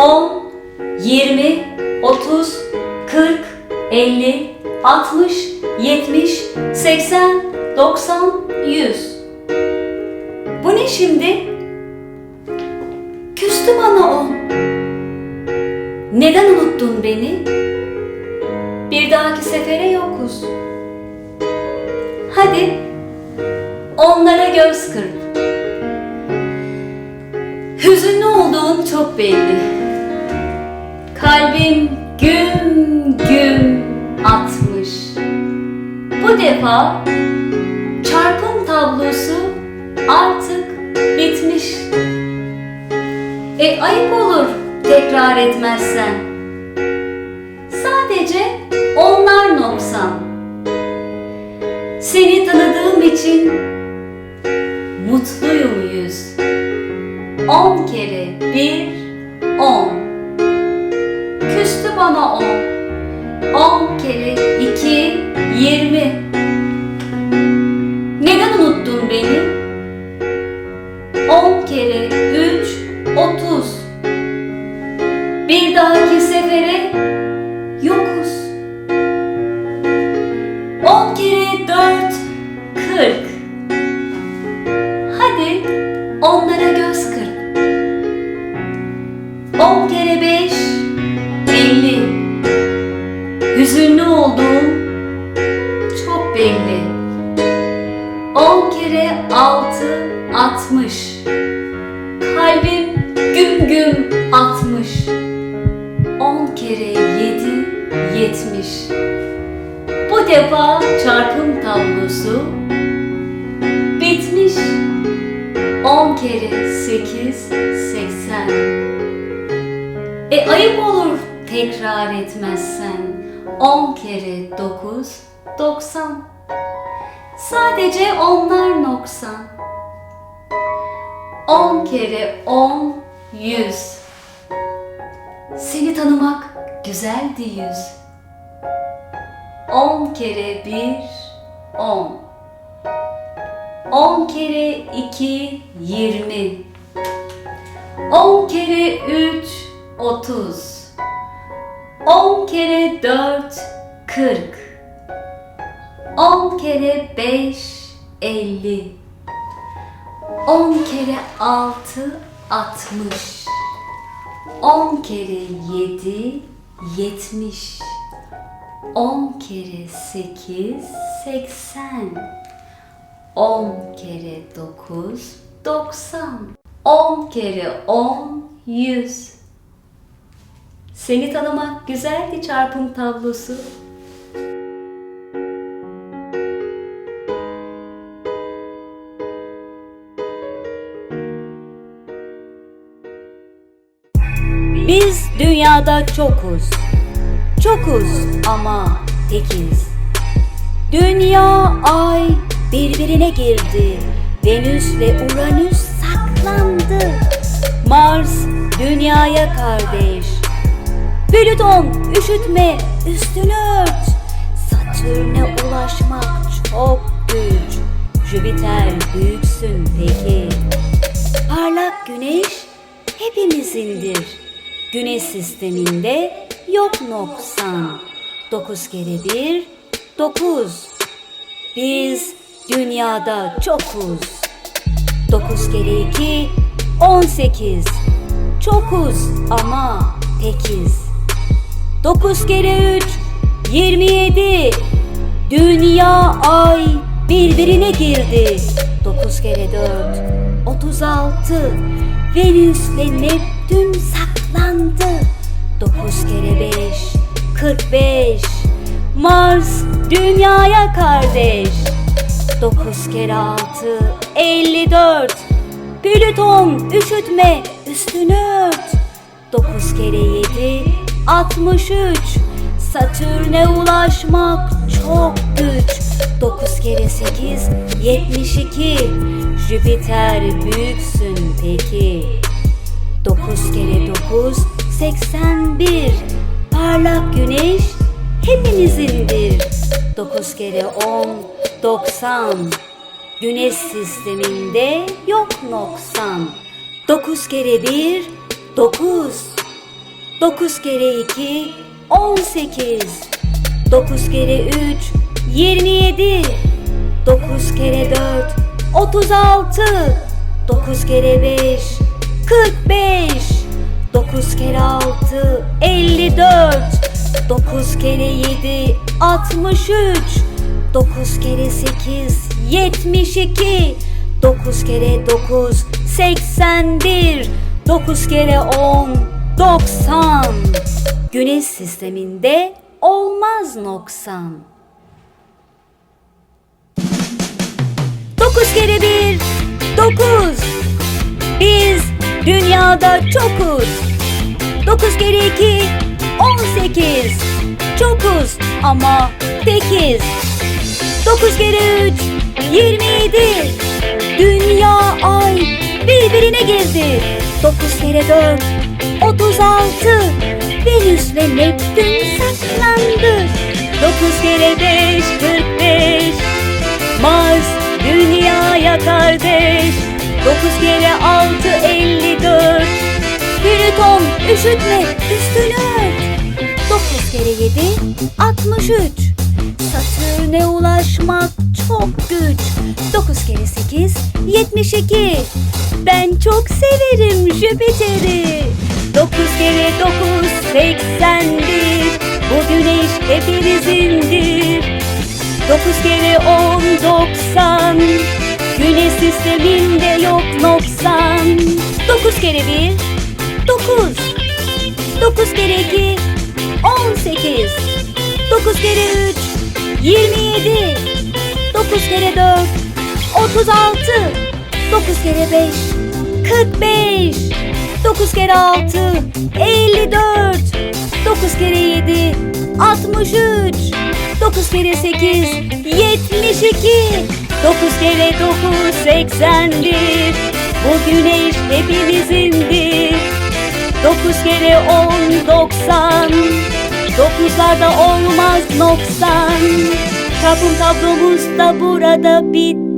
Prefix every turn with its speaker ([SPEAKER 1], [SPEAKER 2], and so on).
[SPEAKER 1] 10, 20, 30, 40, 50, 60, 70, 80, 90, 100. Bu ne şimdi? Küstü bana o. Neden unuttun beni? Bir dahaki sefere yokuz. Hadi onlara göz kırp. Hüzünlü olduğun çok belli. Kalbim güm güm atmış. Bu defa çarpım tablosu artık bitmiş. E ayıp olur tekrar etmezsen. Sadece onlar noksan. Seni tanıdığım için mutluyum yüz. On kere bir, on. Bana on. On kere iki, yirmi. Neden unuttun beni? On kere Kalbim güm güm atmış. On kere yedi, yetmiş. Bu defa çarpım tablosu bitmiş. On kere sekiz, seksen. E ayıp olur tekrar etmezsen. On kere dokuz, doksan. Sadece onlar noksan. On kere on, yüz. Seni tanımak güzeldi yüz. On kere bir, on. On kere iki, yirmi. On kere üç, otuz. On kere dört, kırk. On kere beş, elli. On kere altı, altmış. On kere yedi, yetmiş. On kere sekiz, seksen. On kere dokuz, doksan. On kere on, yüz. Seni tanımak güzeldi çarpım tablosu. Biz dünyada çokuz. Çokuz ama tekiz. Dünya ay birbirine girdi. Venüs ve Uranüs saklandı. Mars dünyaya kardeş. Plüton üşütme üstünü ört. Satürn'e ulaşmak çok güç. Jüpiter büyüksün peki. Parlak güneş hepimizindir. Güneş sisteminde yok noksan. Dokuz kere bir, dokuz. Biz dünyada çokuz. Dokuz kere iki, on sekiz. Çokuz ama tekiz. Dokuz kere üç, yirmi yedi. Dünya ay birbirine girdi. Dokuz kere dört, otuz altı. Venüs ve Neptün saklandı. Dokuz kere beş, kırk beş. Mars dünyaya kardeş. Dokuz kere altı, elli dört. Plüton üşütme üstünü ört. Dokuz kere yedi, altmış üç. Satürn'e ulaşmak çok güç. Dokuz kere sekiz, yetmiş iki. Jüpiter büyüksün peki. Dokuz kere dokuz, seksen bir. Parlak güneş hepimizindir. Dokuz kere on, doksan. Güneş sisteminde yok noksan. Dokuz kere bir, dokuz. 9 kere 2 18 9 kere 3 27 9 kere 4 36 9 kere 5 45 9 kere 6 54 9 kere 7 63 9 kere 8 72 9 kere 9 81 9 kere 10 90 Güneş sisteminde olmaz noksan. 9 kere 1 9 Biz dünyada çokuz. 9 kere 2 18 Çokuz ama tekiz 9 kere 3 27 Dünya ay birbirine girdi. 9 kere 4 36 Venüs ve Neptün saklandı. 9 kere 5 45 Mars dünyaya kardeş. 9 kere 6 54 Plüton üşütme üstünü ört 9 kere 7 63 Satürn'e ulaşmak çok güç. 9 kere 8 72 Ben çok severim Jüpiter'i. 9 kere 9 81 Bu güneş hepimizindir. 9 kere 10 90 Güneş sisteminde yok noksan 9 kere 1 9 9 kere 2 18 9 kere 3 27 9 kere 4 36 9 kere 5 45 9 kere 6 54 9 kere 7 63 9 kere 8 72 9 kere 9 81 Bu güneş hepimizindir. 9 kere 10 90 Dokuzlarda olmaz noksan. Çarpım tablomuz da burada bitti